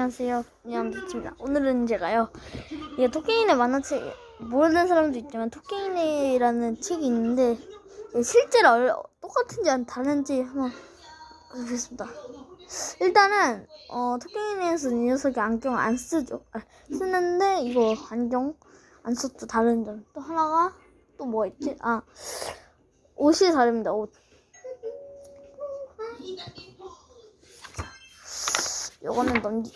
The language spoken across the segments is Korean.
안녕하세요. 안녕하십니다. 오늘은 제가요. 이게 토끼인의 만화책 모르는 사람도 있지만 토끼인이라는 책이 있는데 실제로 얼- 똑같은지 다른지 한번 보겠습니다. 일단은 어, 토끼인에서 이 녀석이 안경 안 쓰죠. 아, 쓰는데 이거 안경 안 썼죠. 다른 점. 또 하나가 또 뭐 있지? 아 옷이 다릅니다. 옷. 요거는 넘기.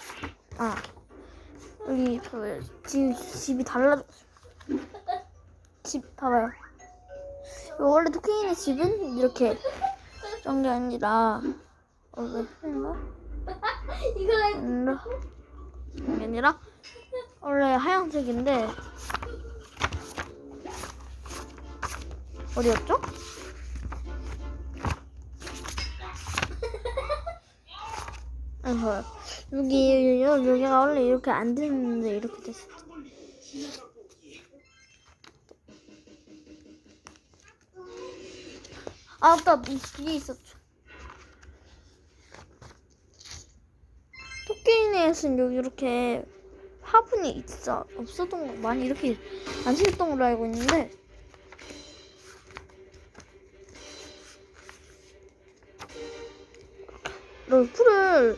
아 여기 봐봐요. 집 집이 달라졌어. 집 봐봐요. 이거 원래 토끼인의 집은 이렇게 그런 게 아니라 원래 인가 아니라 그런 게 아니라 원래 하얀색인데 어디였죠? 아이고 여기 여- 여기가 원래 이렇게 안 됐는데 이렇게 됐어. 아 맞다 이게 있었죠. 토끼인에서는 여기 이렇게 화분이 있어 없었던 거 많이 이렇게 안 심었던 걸로 알고 있는데 풀을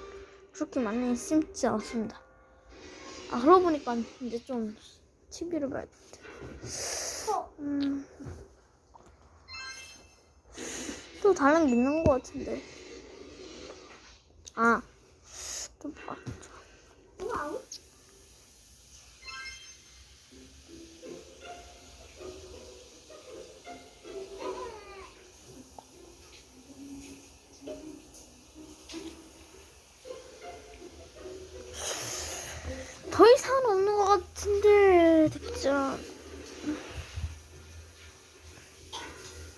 그렇게 많이 심지 않았습니다. 아 그러고 보니까 이제 좀 TV를 봐야 돼. 음. 또 다른 게 있는 것 같은데. 아, 좀 봐. 더 이상은 없는 것 같은데, 진짜.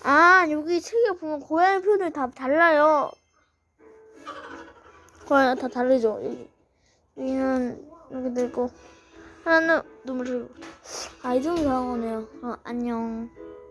아, 여기 책에 보면 고양이 표현이 다 달라요. 고양이 다 다르죠, 여기. 여기는 이렇게 되고, 하나는 눈물 흘리고. 아, 이 정도 나오네요. 어, 안녕.